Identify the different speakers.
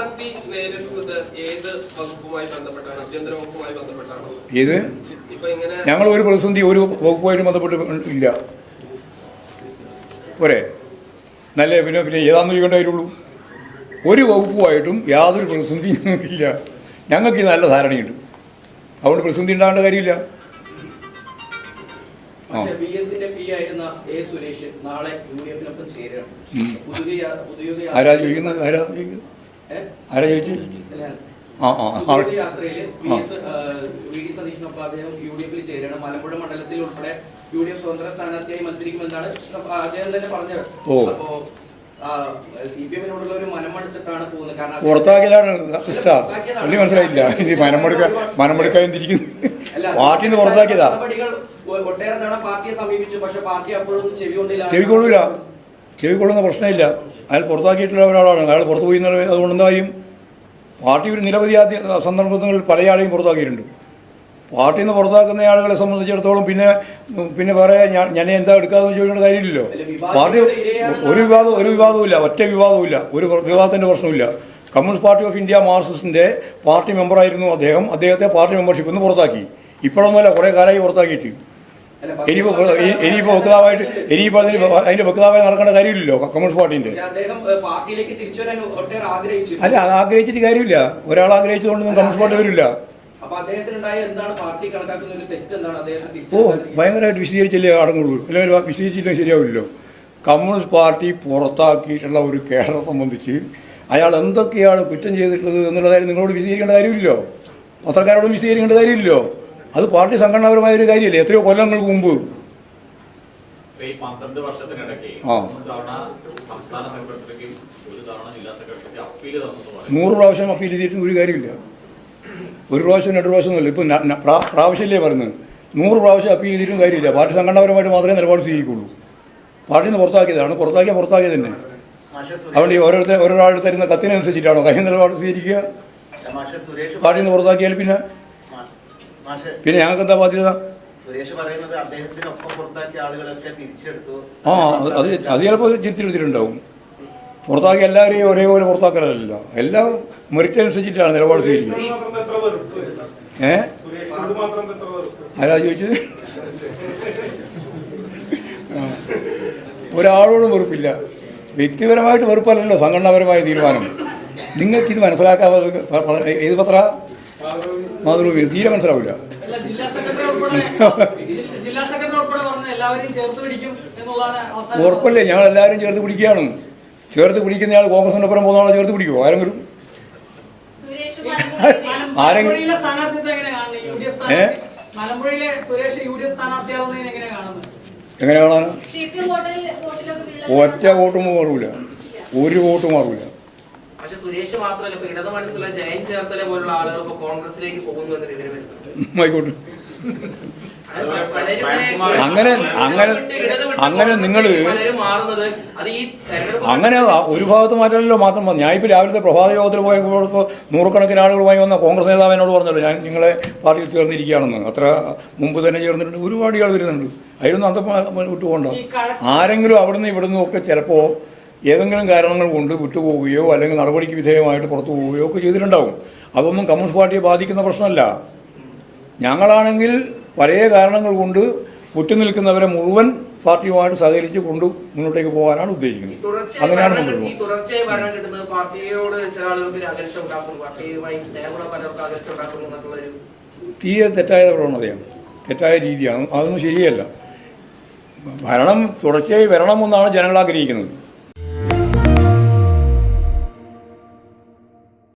Speaker 1: പ്രതിസന്ധി നേരിടുന്നത് ഏത് വകുപ്പുമായി ബന്ധപ്പെട്ടാണ്? ആഭ്യന്തര വകുപ്പുമായി ബന്ധപ്പെട്ടാണ്? ഇങ്ങനെ
Speaker 2: ഞങ്ങൾ ഒരു പ്രതിസന്ധി ഒരു വകുപ്പുമായിട്ട് ബന്ധപ്പെട്ട് ഇല്ല. പോരെ. നല്ല പിന്നെ പിന്നെ ഏതാണെന്ന് ചോദിക്കേണ്ട കാര്യമുള്ളൂ. ഒരു വകുപ്പുമായിട്ടും യാതൊരു പ്രതിസന്ധി ഞങ്ങൾക്കില്ല. ഞങ്ങൾക്ക് നല്ല ധാരണയുണ്ട്. അതുകൊണ്ട് പ്രതിസന്ധി ഉണ്ടാകേണ്ട കാര്യമില്ല.
Speaker 3: ബി എസിന്റെ പി ആയിരുന്ന എ സുരേഷ് നാളെ യു ഡി എഫിനൊപ്പം ചേരുകയാണ്.
Speaker 2: ആരാ ചോദിക്കുന്നത്? ആരാ ചോദിക്കുന്നത്? ആരാ ചോദിച്ചു? ആ ആ
Speaker 3: യാത്രയിൽ വി ഡി സതീഷിനൊപ്പം അദ്ദേഹം യു ഡി എഫിൽ ചേരുകയാണ്. മലമ്പുഴ മണ്ഡലത്തിൽ ഉൾപ്പെടെ യു ഡി എഫ് സ്വതന്ത്ര സ്ഥാനാർത്ഥിയായി മത്സരിക്കുമെന്നാണ് അദ്ദേഹം തന്നെ പറഞ്ഞത്. അപ്പോ
Speaker 2: പുറത്താക്കിയതാണ് ഇഷ്ടാ വലിയ മനസ്സിലായില്ല ഇത് മനമെടുക്കാൻ മനമെടുക്കാൻ തിരിക്കുന്നു പുറത്താക്കിയതാ.
Speaker 3: നടപടികൾ ഒ- ചെവി
Speaker 2: ചെവിക്കൊള്ളുന്ന പ്രശ്നമില്ല. അയാൾ പുറത്താക്കിയിട്ടുള്ള ഒരാളാണ്. അയാൾ പുറത്തു പോയി അതുകൊണ്ടായും അതുകൊണ്ട് പാർട്ടി ഒരു നിരവധി ആദ്യ സന്ദർഭങ്ങളിൽ പല ആളെയും പുറത്താക്കിയിട്ടുണ്ട്. പാർട്ടിയിൽ നിന്ന് പുറത്താക്കുന്ന ആളുകളെ സംബന്ധിച്ചിടത്തോളം പിന്നെ പിന്നെ വേറെ ഞാൻ ഞാൻ എന്താ എടുക്കാതെന്ന് ചോദിക്കേണ്ട കാര്യമില്ലല്ലോ. പാർട്ടി ഒരു വിവാദം ഒരു വിവാദവും ഇല്ല ഒറ്റ വിവാദവും ഇല്ല ഒരു വിവാദത്തിന്റെ പ്രശ്നമില്ല കമ്മ്യൂണിസ്റ്റ് പാർട്ടി ഓഫ് ഇന്ത്യ മാർക്സിസ്റ്റിന്റെ പാർട്ടി മെമ്പറായിരുന്നു അദ്ദേഹം. അദ്ദേഹത്തെ പാർട്ടി മെമ്പർഷിപ്പ് നിന്ന് പുറത്താക്കി. ഇപ്പോഴൊന്നുമല്ല കുറേ കാലമായി പുറത്താക്കിയിട്ട്. ഇനിയിപ്പോൾ ഇനിയിപ്പോൾ വക്താവായിട്ട് ഇനിയിപ്പോൾ അതിന് അതിന്റെ വക്താവായി നടക്കേണ്ട കാര്യമില്ലല്ലോ കമ്മ്യൂണിസ്റ്റ്
Speaker 3: പാർട്ടീന്റെ
Speaker 2: അല്ല അത് ആഗ്രഹിച്ചിട്ട് കാര്യമില്ല. ഒരാൾ ആഗ്രഹിച്ചുകൊണ്ടൊന്നും കമ്മ്യൂണിസ്റ്റ് പാർട്ടി വരില്ല. ഓ? ഭയങ്കരമായിട്ട് വിശദീകരിച്ചല്ലേ അടങ്ങുള്ളൂ അല്ലെങ്കിൽ വിശദീകരിച്ചില്ലെങ്കിൽ ശരിയാവില്ലല്ലോ. കമ്മ്യൂണിസ്റ്റ് പാർട്ടി പുറത്താക്കിയിട്ടുള്ള ഒരു കേരളം സംബന്ധിച്ച് അയാൾ എന്തൊക്കെയാണ് കുറ്റം ചെയ്തിട്ടുള്ളത് എന്നുള്ള കാര്യം നിങ്ങളോട് വിശദീകരിക്കേണ്ട കാര്യമില്ലല്ലോ. പത്രക്കാരോടും വിശദീകരിക്കേണ്ട കാര്യമില്ലല്ലോ. അത് പാർട്ടി സംഘടനാപരമായ ഒരു കാര്യമല്ലേ? എത്രയോ കൊല്ലങ്ങൾക്ക് മുമ്പ്.
Speaker 4: ഇപ്പൊ ഈ പന്ത്രണ്ട് വർഷത്തിനിടയ്ക്ക്
Speaker 2: ആ.
Speaker 4: തവണ സംസ്ഥാന സെക്രട്ടറിക്കും ഒരു തവണ ജില്ലാ സെക്രട്ടറിക്ക് അപ്പീൽ തന്നു
Speaker 2: നൂറ് പ്രാവശ്യം അപ്പീൽ ചെയ്തിട്ടും ഒരു കാര്യമില്ല. ഒരു പ്രാവശ്യം രണ്ട് പ്രാവശ്യം ഒന്നുമില്ല. ഇപ്പം പ്രാവശ്യമല്ലേ പറയുന്നത് നൂറ് പ്രാവശ്യം അപ്പീൽ ചെയ്തിട്ടും കാര്യമില്ല. പാർട്ടി സംഘടനാപരമായിട്ട് മാത്രമേ നിലപാട് സ്വീകരിക്കുള്ളൂ. പാർട്ടിയിൽ നിന്ന് പുറത്താക്കിയതാണ്. പുറത്താക്കിയ പുറത്താക്കിയത് തന്നെ. അതുകൊണ്ട് ഈ ഓരോരുത്തർ ഓരോരാൾ തരുന്ന കത്തിനനുസരിച്ചിട്ടാണോ കഴിഞ്ഞ നിലപാട് സ്വീകരിക്കുക? പാർട്ടിയിൽ നിന്ന് പുറത്താക്കിയാൽ പിന്നെ പിന്നെ ഞങ്ങൾക്ക് എന്താ ബാധ്യത?
Speaker 5: സുരേഷ് പറയുന്നത് അദ്ദേഹത്തിനൊപ്പം പുറത്താക്കിയ ആളുകളൊക്കെ തിരിച്ചെടുത്തു.
Speaker 2: ആ അത് അത് ചിലപ്പോൾ തിരിച്ചെടുത്തിട്ടുണ്ടാവും പുറത്താക്കി എല്ലാവരെയും ഒരേപോലെ പുറത്താക്കലല്ല എല്ലാം മെറിറ്റ് അനുസരിച്ചിട്ടാണ് നിലപാട് സ്വീകരിക്കുന്നത്. ഏ? ആരാ ചോദിച്ചത്. ഒരാളോടും വെറുപ്പില്ല. വ്യക്തിപരമായിട്ട് വെറുപ്പല്ലല്ലോ സംഘടനാപരമായ തീരുമാനം. നിങ്ങൾക്കിത് മനസ്സിലാക്കാതെ പ- പ- ഏത് പത്ര? മാതൃഭൂമി. തീരെ മനസ്സിലാവില്ല ഉറപ്പല്ലേ ഞങ്ങൾ എല്ലാവരും ചേർത്ത് പിടിക്കുകയാണ്. ചേർത്ത് പിടിക്കുന്ന ആൾ കോൺഗ്രസിന്റെ ഒപ്പം പോകുന്ന ആളെ ചേർത്ത് പിടിക്കുമോ ആരെങ്കിലും ആരെങ്കിലും-
Speaker 6: ഏ? എങ്ങനെ
Speaker 2: കാണാൻ ഒറ്റ വോട്ടും മാറൂല. ഒരു വോട്ട് മാറൂല.
Speaker 5: പക്ഷെ സുരേഷ് മാത്രമല്ല ഇപ്പൊ ഇടത് മനസ്സിലുള്ള ജയൻ ചേർത്തല പോലുള്ള ആളുകൾ ഇപ്പൊ കോൺഗ്രസിലേക്ക് പോകുന്നു എന്ന് വിവരം വരുന്നുണ്ട്
Speaker 2: അങ്ങനെ അങ്ങനെ അങ്ങനെ നിങ്ങൾ
Speaker 5: മാറുന്നത് അത് ഈ
Speaker 2: അങ്ങനെ ഒരു ഭാഗത്ത് മാറ്റമല്ലോ മാത്രം പറഞ്ഞു. ഞാൻ ഇപ്പോൾ രാവിലത്തെ പ്രഭാത യോഗത്തിൽ പോയപ്പോൾ നൂറുകണക്കിന് ആളുകളുമായി വന്ന കോൺഗ്രസ് നേതാവ് എന്നോട് പറഞ്ഞല്ലോ ഞാൻ നിങ്ങളെ പാർട്ടിയിൽ ചേർന്നിരിക്കുകയാണെന്ന് അത്ര മുമ്പ് തന്നെ ചേർന്നിട്ടുണ്ട്. ഒരുപാട് ആൾ വരുന്നുണ്ട്. അതിലൊന്നും അന്തം വിട്ടുപോകണ്ട. ആരെങ്കിലും അവിടുന്ന് ഇവിടുന്നും ഒക്കെ ചിലപ്പോൾ ഏതെങ്കിലും കാരണങ്ങൾ കൊണ്ട് വിട്ടുപോവുകയോ അല്ലെങ്കിൽ നടപടിക്ക് വിധേയമായിട്ട് പുറത്തു പോവുകയോ ഒക്കെ ചെയ്തിട്ടുണ്ടാവും. അതൊന്നും കമ്മ്യൂണിസ്റ്റ് പാർട്ടിയെ ബാധിക്കുന്ന പ്രശ്നമല്ല. ഞങ്ങളാണെങ്കിൽ പല കാരണങ്ങൾ കൊണ്ട് വിട്ടുനിൽക്കുന്നവരെ മുഴുവൻ പാർട്ടിയുമായിട്ട് സഹകരിച്ച് കൊണ്ട് മുന്നോട്ടേക്ക് പോകാനാണ് ഉദ്ദേശിക്കുന്നത്. അങ്ങനെയാണ് തീരെ തെറ്റായ പ്രവണതയാണ്. തെറ്റായ രീതിയാണ്. അതൊന്നും ശരിയല്ല. ഭരണം തുടർച്ചയായി വരണമെന്നാണ് ജനങ്ങൾ ആഗ്രഹിക്കുന്നത്.